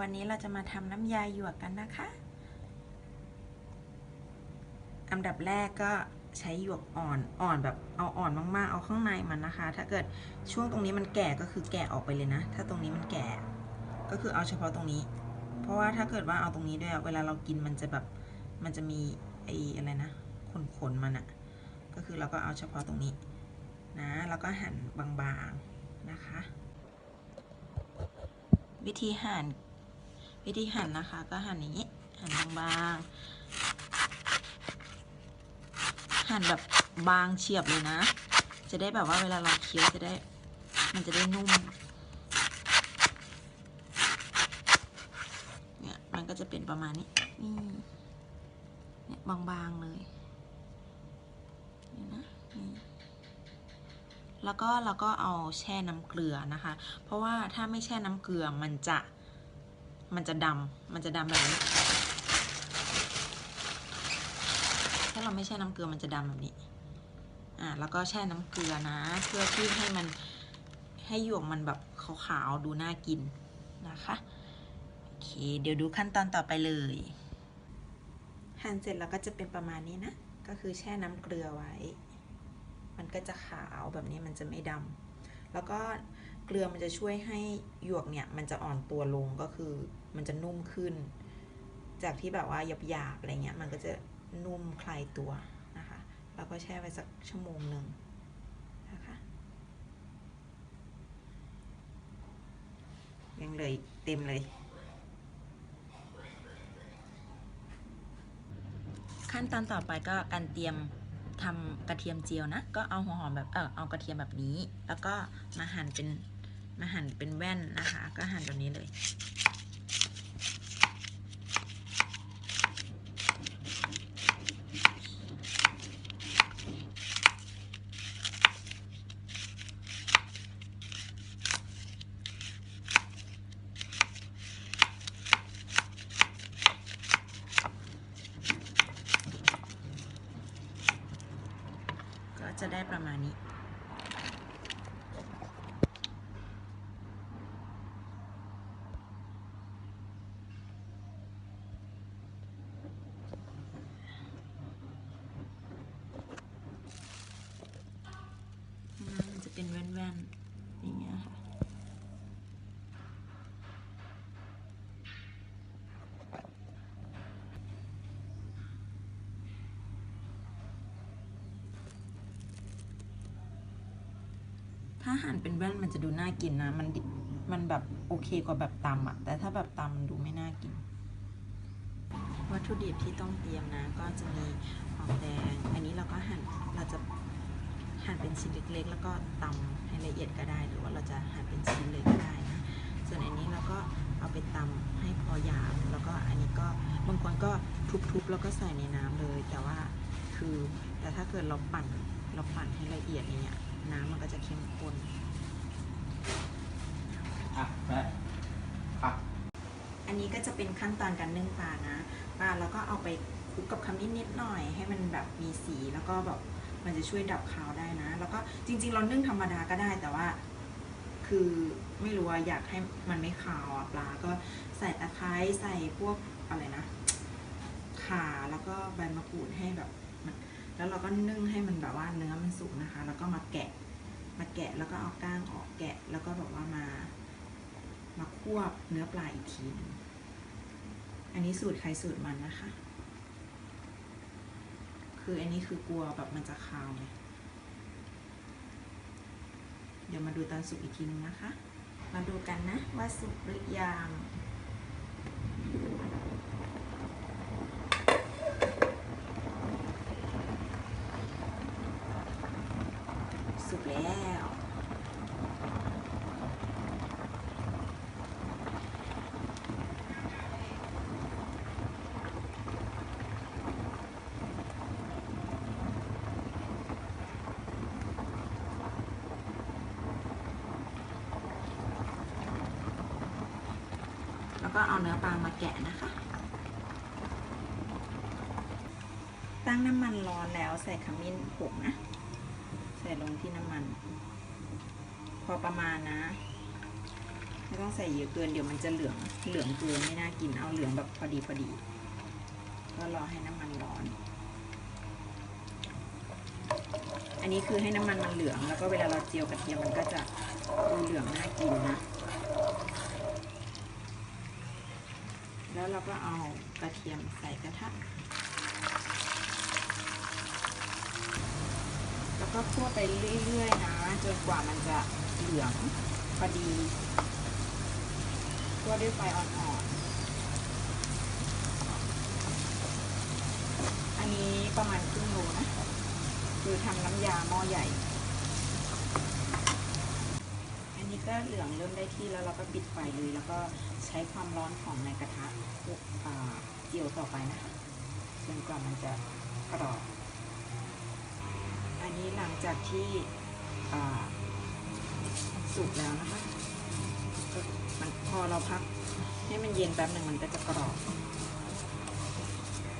วันนี้เราจะมาทำน้ำยาหยวกกันนะคะ อันดับแรกก็ใช้หยวกอ่อนอ่อนแบบเอาอ่อนมากๆ เอาข้างในมันนะคะ ถ้าเกิดช่วงตรงนี้มันแก่ก็คือแก่ออกไปเลยนะ ถ้าตรงนี้มันแก่ก็คือเอาเฉพาะตรงนี้ เพราะว่าถ้าเกิดว่าเอาตรงนี้ด้วยเวลาเรากินมันจะแบบมันจะมีไอ้อะไรนะขนๆมันอะก็คือเราก็เอาเฉพาะตรงนี้นะแล้วก็หั่นบางๆนะคะ วิธีหั่น วิธีหั่นนะคะ ก็หั่นอย่างนี้ หั่นบางๆ หั่นแบบบางเฉียบเลยนะ จะได้แบบว่าเวลาเราเคี้ยวจะได้ มันจะได้นุ่ม เนี่ยมันก็จะเป็นประมาณนี้ นี่ เนี่ยบางๆเลยนี่นะนี่แล้วก็เราก็เอาแช่น้ำเกลือนะคะ เพราะว่าถ้าไม่แช่น้ำเกลือมันจะ มันจะดำมันจะดำแบบนี้ ถ้าเราไม่แช่น้ำเกลือมันจะดำแบบนี้ อ่าแล้วก็แช่น้ำเกลือนะ เพื่อที่ให้มันให้หยวกมันแบบขาวๆดูน่ากินนะคะโอเค เดี๋ยวดูขั้นตอนต่อไปเลย หั่นเสร็จแล้วก็จะเป็นประมาณนี้นะ ก็คือแช่น้ำเกลือไว้ มันก็จะขาวแบบนี้มันจะไม่ดำแล้วก็ เกลือมันจะช่วยให้หยวกเนี่ย มันจะอ่อนตัวลงก็คือ มันจะนุ่มขึ้น จากที่แบบว่าหยาบๆอะไรเงี้ยมันก็จะนุ่มคลายตัวนะคะแล้วก็แช่ไว้สักชั่วโมงหนึ่งนะคะยังเลยเต็มเลย ขั้นตอนต่อไปก็การเตรียมทำกระเทียมเจียวนะ ก็เอาหัวหอมแบบ เออเอากระเทียมแบบนี้ แล้วก็มาหั่นเป็น มาหั่นเป็นแว่นนะคะ ก็หั่นแบบนี้เลย ก็จะได้ประมาณนี้ มันจะเป็นแว่นๆ อย่างเงี้ยค่ะ ถ้าหั่นเป็นแว่นมันจะดูน่ากินนะ มันมันแบบโอเคกว่าแบบตำอะแต่ถ้าแบบตำมันดูไม่น่ากิน วัตถุดิบที่ต้องเตรียมนะ ก็จะมีหอมแดง อันนี้เราก็หั่น เราจะหั่นเป็นชิ้นเล็กๆ แล้วก็ตำให้ละเอียดก็ได้ หรือว่าเราจะหั่นเป็นชิ้นเลยก็ได้นะ ส่วนอันนี้เราก็เอาไปตำให้พอหยาบ แล้วก็อันนี้ก็บางคนก็ทุบๆ แล้วก็ใส่ในน้ำเลย แต่ว่าคือ แต่ถ้าเกิดเราปั่น เราปั่นให้ละเอียดเงี้ย มันก็จะเข้มข้นอะแม่ครับอันนี้ก็จะเป็นขั้นตอนการนึ่งปลานะปลาเราก็เอาไปคลุกกับขมิ้นนิดหน่อย ให้มันแบบมีสีแล้วก็แบบมันจะช่วยดับคาวได้นะ แล้วก็จริง ๆ เรานึ่งธรรมดาก็ได้แต่ว่า คือไม่รู้ว่าอยากให้มันไม่คาวอะปลาก็ใส่ตะไคร้ใส่พวกอะไรนะข่าแล้วก็ใบมะกรูดให้แบบมันแล้วเราก็นึ่งให้มันแบบว่าเนื้อมันสุกนะคะ แล้วก็มาแกะ มาแกะแล้วก็เอาก้างออกแกะ แล้วก็แบบว่ามา มาควบเนื้อปลาอีกทีหนึงอันนี้สูตรใครสูตรมันนะคะ คืออันนี้คือกลัวแบบมันจะคาวไงเดี๋ยวมาดูตอนสุกอีกทีนึงนะคะ มาดูกันนะว่าสุกหรือยัง สุกแล้ว แล้ว ก็เอาเนื้อปลามาแกะนะคะ ตั้งน้ำมันร้อนแล้วใส่ขมิ้นผงนะ ใส่ลงที่น้ำมัน พอประมาณนะไม่ต้องใส่เยอะเกินเดี๋ยวมันจะเหลืองเหลืองเกินไม่น่ากินเอาเหลืองแบบพอดีพอดี ก็รอให้น้ำมันร้อน อันนี้คือให้น้ำมันมันเหลืองแล้วก็เวลาเราเจียวกระเทียมมันก็จะดูเหลืองน่ากินนะ แล้วเราก็เอากระเทียมใส่กระทะ แล้วก็คั่วไปเรื่อยๆนะจนกว่ามันจะเหลืองพอดีคั่วด้วยไฟอ่อนๆ อันนี้ประมาณครึ่งโลนะ คือทำน้ำยาหม้อใหญ่ อันนี้ ก็เหลืองเริ่มได้ที่แล้วเราก็ปิดไฟเลยแล้วก็ใช้ความร้อนของในกระทะเจียวต่อไปนะคะจนกว่ามันจะกรอบอันนี้หลังจากที่สุกแล้วนะคะมันพอเราพักให้มันเย็นแป๊บหนึ่งมันก็จะกรอบ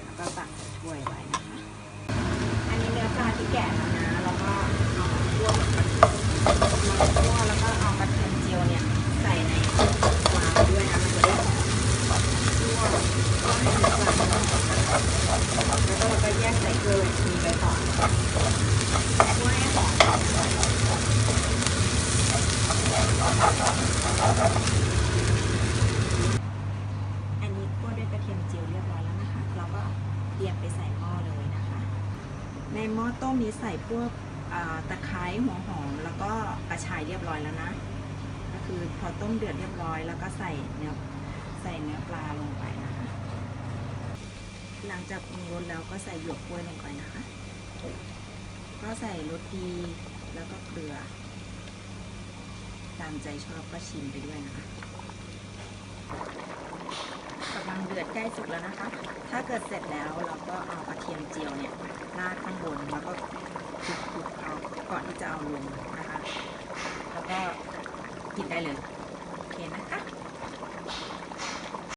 แล้วก็ตักถ้วยไว้นะคะ อันนี้เนื้อปลาที่แกะแล้วนะ แล้วก็เอามาคั่วกับกระเทียมมาคั่วแล้วก็เอากระเทียมเจียวเนี่ยใส่ในปลาไปด้วยนะมันจะได้หอมคั่วก็ให้เนื้อปลามันหอมแล้วก็เราก็แยกใส่เกลือมีไปก่อนคั่วให้หอมอันนี้คั่วด้วยกระเทียมเจียวเรียบร้อยแล้วนะคะ เราก็เตรียมไปใส่หม้อเลยนะคะ ในหม้อต้มนี้ใส่พวกตะไคร้หัวหอม แล้วก็กระชายเรียบร้อยแล้วนะ ก็คือพอต้มเดือดเรียบร้อย แล้วก็ใส่เนื้อใส่เนื้อปลาลงไปนะคะ หลังจากปรุงรสแล้วก็ใส่หยวกกล้วยลงไปนะคะ ก็ใส่รสดีแล้วก็เกลือ ตามใจชอบก็ชิมไปด้วยนะคะ กำลังเดือดใกล้สุกแล้วนะคะ ถ้าเกิดเสร็จแล้วเราก็เอากระเทียมเจียวเนี่ยราดข้างบนแล้วก็คลุกๆเอาก่อนที่จะเอาลงนะคะ แล้วก็กินได้เลย